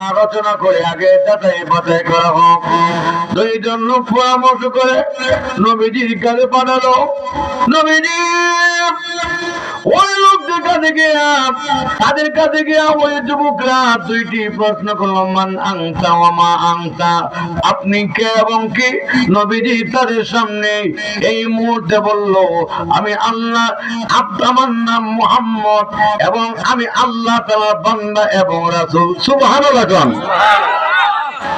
আলোচনা করে, আগে এটাই মাথায় করা হোক। দুই জন্য পরামর্শ করে নবীজির কাছে পাঠালো। নবীজি, ওই লোকদের কাছে গিয়া, তাদের কাছে গিয়া ওই যুবকরা দুইটি প্রশ্ন করল, মান আংসা মা আংসা আপনি কে এবং কি? নবীজি তাদের সামনে এই মুহূর্তে বলল, আমি আল্লাহ আমার নাম মোহাম্মদ এবং আমি আল্লাহ তাআলার বান্দা এবং রাসূল। কোন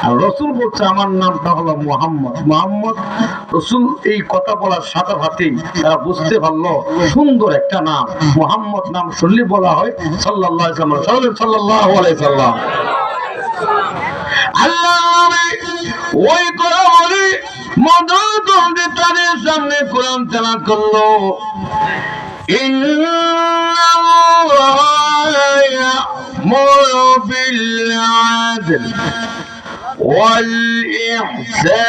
আর রসুল বলছে আমার নামটা হলো মোহাম্মদ মোহাম্মদ রসুল এই কথা বলার সাথে সাথেই তারা বুঝতে পারলো সুন্দর একটা নাম মোহাম্মদ নাম শুনলে বলা হয় সাল্লাহ সাল্লাম সাল্লাহ সাল্লাম আল্লাহ নবী ওই কথা বলে মদত তাদের সামনে কোরআন তেলা করলো إن الله يأمر بالعدل والإحسان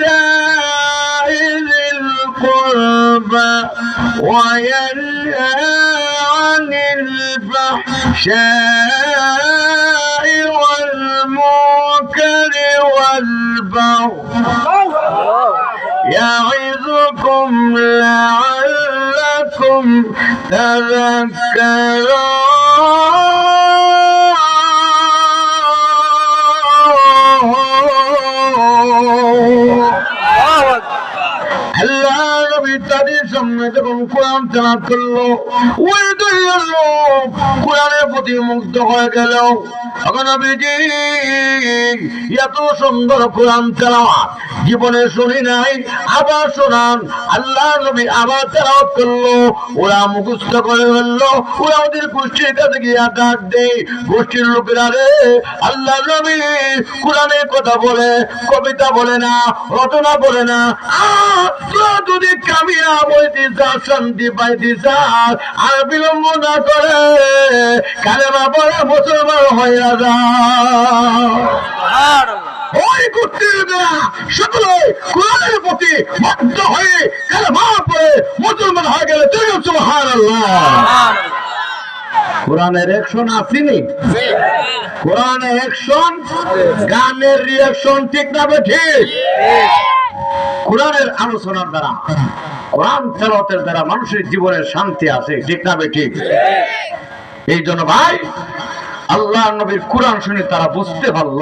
وإيتاء ذي القربى وينهى عن الفحشاء والمنكر والبغي. يعظكم لعلكم تذكرون. তাদের সামনে যখন কোরআন তেলাওয়াত করল, ওই দুই লোক কোরআনের প্রতি মুগ্ধ হয়ে গেল। এত সুন্দর কোরআন জীবনে শুনি নাই, আবার শোনান। আল্লাহ নবী আবার তেলাওয়াত করল। ওরা মুখস্থ করে ফেলল ওরা ওদের গোষ্ঠীর কাছে গিয়ে ডাক দেয় গোষ্ঠীর লোকেরা রে, আল্লাহ নবী কোরআনের কথা বলে, কবিতা বলে না, রচনা বলে না। যদি কামিয়া বইতে শান্তি পাইতে চাস আর বিলম্ব না করে কালেমা বলে মুসলমান হয়ে যা ওই লোকেরা সকলে কোরআনের প্রতি বাধ্য হয়ে কালেমা পড়ে মুসলমান হয়ে গেলে তুই সুবহানাল্লাহ। কোরআনের অ্যাকশন আসেনি কোরআনের অ্যাকশন গানের রিয়াকশন ঠিক না বে ঠিক কোরআনের আলোচনার দ্বারা, কোরআন তেলাওয়াতের দ্বারা মানুষের জীবনের শান্তি আসে, ঠিক না ঠিক এই জন্য ভাই, আল্লাহ নবীর কোরআন শুনে তারা বুঝতে পারল,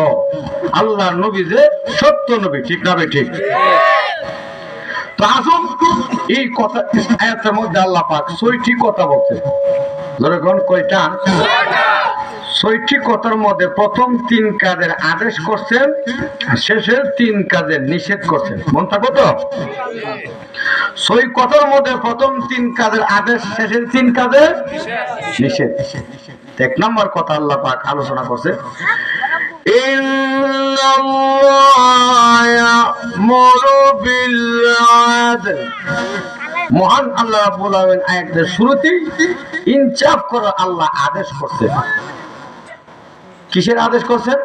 আল্লাহ নবী যে সত্য নবী, ঠিক না ঠিক আসুন, এই কথা আয়াতের মধ্যে আল্লাহ পাক ছয়টি কথা বলছে। যেরকম কয়টা? ছয়টি মধ্যে প্রথম তিন কাজের আদেশ করছেন শেষের তিন কাজের নিষেধ করছেন। মন থাকো তো? ছয় মধ্যে প্রথম তিন কাজের আদেশ, শেষের তিন কাজের নিষেধ। এক নম্বর কথা আল্লাহ পাক আলোচনা করছে। মহান আল্লাহ রাব্বুল আলামিন আয়াতের শুরুতেই ইনসাফ করার আল্লাহ আদেশ করছেন কিসের আদেশ করছেন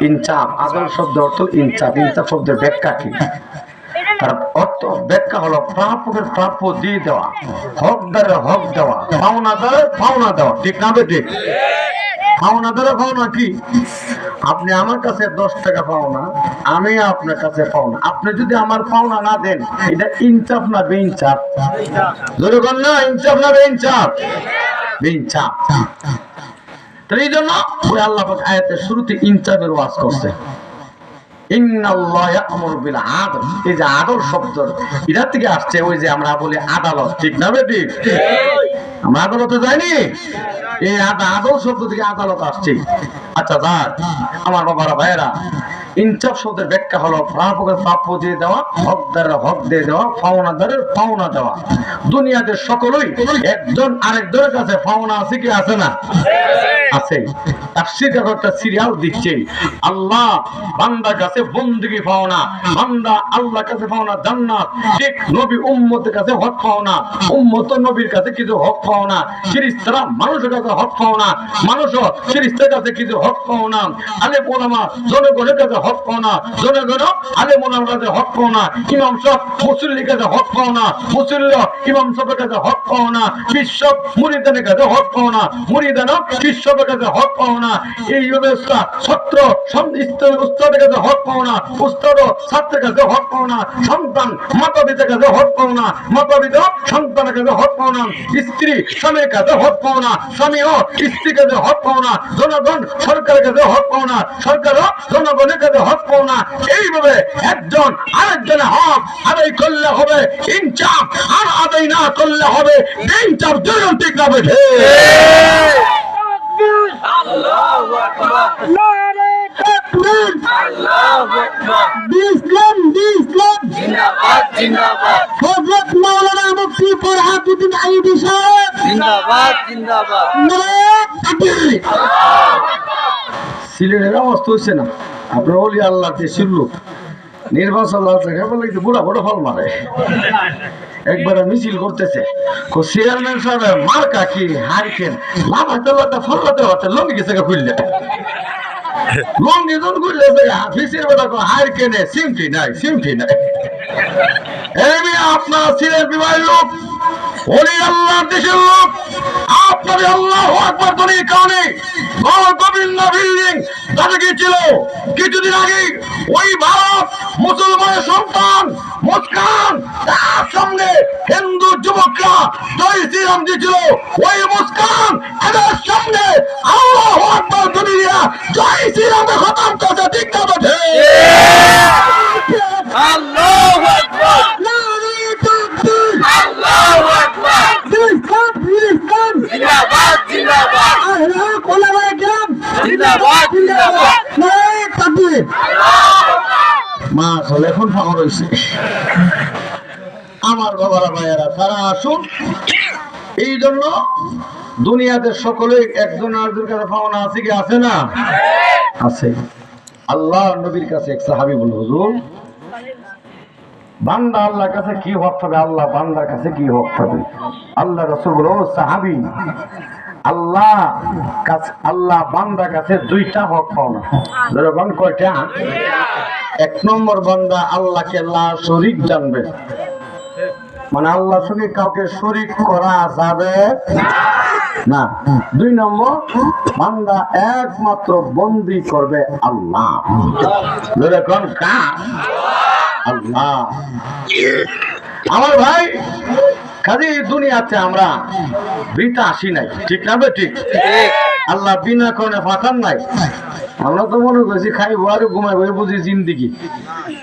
ইনচাপ আদল শব্দ অর্থ ইনসাফ ইনসাফ শব্দের ব্যাখ্যা কি? তার অর্থ ব্যাখ্যা হলো প্রাপকের প্রাপ্য দিয়ে দেওয়া। হক দেওয়া। পাওনাদারের পাওনা দেওয়া। ঠিক না ঠিক? পাওনাদারের পাওনা কি? আপনি আমার কাছে দশ টাকা পাওনা আমি আপনার কাছে পাওনা আপনি যদি আমার পাওনা না দেন এটা ইনসাফ না বেইনসাফ ধরে না ইনসাফ না বেইনসাফ বেইনসাফ তো এই জন্য ওই আল্লাহ আয়াতের শুরুতে ইনসাফের ওয়াজ করছে। এই যে শব্দ আসছে ওই যে আমরা বলি আদালত। ঠিক আদালতে শব্দ থেকে আদালত আসছে। আচ্ছা আমার বাবারা, ভাইয়েরা ইনসাফ শব্দের ব্যাখ্যা হলো প্রাপকের প্রাপ্য দিয়ে দেওয়া হকদারের হক দিয়ে দেওয়া পাওনাদারের পাওনা দেওয়া। দুনিয়াতে সকলেই একজন আরেকজনের কাছে পাওনা আছে কি আছে না? আছে। একটা সিরিয়াল আল্লাহ বান্দার কাছে বন্দিগি পাও না বান্দা আল্লাহ কাছে পাও না জান্নাত নবী উম্মতের কাছে হক পাও না উম্মত নবীর কাছে কিছু হক পাও না ফেরেশতারা মানুষের কাছে হক পাও না মানুষও ফেরেশতার কাছে কিছু হক পাও না আলে জনগণের কাছে হক পাও না জনগণ আলে কাছে হক পাও না ইমাম মুসল্লির কাছে হক পাও না ইমাম কাছে হক পাও না বিশ্ব মুরিদানের কাছে হক পাও না বিশ্ববের কাছে হক পাও না এই ব্যবস্থা ছাত্র উস্তাদের কাছে হক পাও না উস্তাদ ছাত্রের কাছে হক পাও না সন্তান মাতা পিতার কাছে হক পাও না মাতা পিতা সন্তানের কাছে হক পাও না স্ত্রী স্বামীর কাছে হক পাও না স্বামীও স্ত্রীর কাছে হক পাও না জনগণ সরকারের কাছে হক পাও না সরকারও জনগণের কাছে হক পাও না এইভাবে একজন আরেকজনের হক আদায় করলে হবে ইনচাপ আর আদায় না করলে হবে ইনচাপ দুজন ঠিক না বেঠে নারে তাকবীর ইসলাম ইসলাম জিন্দাবাদ জিন্দাবাদ হযরত মাওলানা মুফতি ফরহাদউদ্দিন আইয়ুবী সাহেব জিন্দাবাদ জিন্দাবাদ নারে তাকবীর সিলেটের অবস্থা হচ্ছে না। আপনার অলি আল্লাহ দেশের লোক। নির্বাচন আছে বলে বুড়া বড় ফল মারে। একবার মিছিল করতেছে। চেয়ারম্যান সাহেব মার্কা কি? হারিকেন লাভাতে লাভাতে ফলাতে লাভাতে লঙ্গি গেছে খুললে। লঙ্গি জন খুললে হাফিসের বেলা হারিকেনে সিমটি নাই সিমটি নাই। এই আপনারা ছিলেন বিবাহের লোক ওলি আল্লাহ দেশের লোক আপনার আল্লাহ আকবর তনির কারণে গোবিন্দ বিল্ডিং দাদাকে ছিল? কিছুদিন আগে ওই ভারত মুসলমানের সন্তান মুস্কান, তার সঙ্গে হিন্দু যুবকরা জয় শ্রীরাম দিয়েছিল ওই মুস্কান এদের সঙ্গে আল্লাহ আকবর তনিরা জয় শ্রীরামে খতম করতে ঠিক না আল্লাহু আকবার নারে তাকবীর আল্লাহু আকবার ইসলাম ইসলাম জিন্দাবাদ জিন্দাবাদ আহলা ওলামায়ে কেরাম জিন্দাবাদ জিন্দাবাদ নারে তাকবীর মা আসলে এখন আমার বাবারা, ভাইয়েরা, তারা আসুন। এই জন্য দুনিয়াতে সকলে একজন আরেকজন কাছে পাওনা আছে কি আছে না? আছে। আল্লাহ নবীর কাছে এক সাহাবি বলল, হুজুর, বান্দা আল্লাহর কাছে কি হক পাবে আল্লাহ বান্দার কাছে কি হক পাবে আল্লাহ রসুল বলো সাহাবি, আল্লাহ আল্লাহ বান্দার কাছে দুইটা হক পাও না কয়টা? এক নম্বর বান্দা আল্লাহকে লা শরিক জানবে। মানে আল্লাহ সঙ্গে কাউকে শরিক করা যাবে না। দুই নম্বর বান্দা একমাত্র বন্দি করবে আল্লাহ। আল্লাহ। আমার ভাই কাজে দুনিয়াতে আমরা বৃতা আসি নাই। ঠিক না বে ঠিক? আল্লাহ বিনা কারণে ফাঁকান নাই। আমরা তো মনে করছি খাইবো আর ঘুমাইবো বুঝি জিন্দিগি।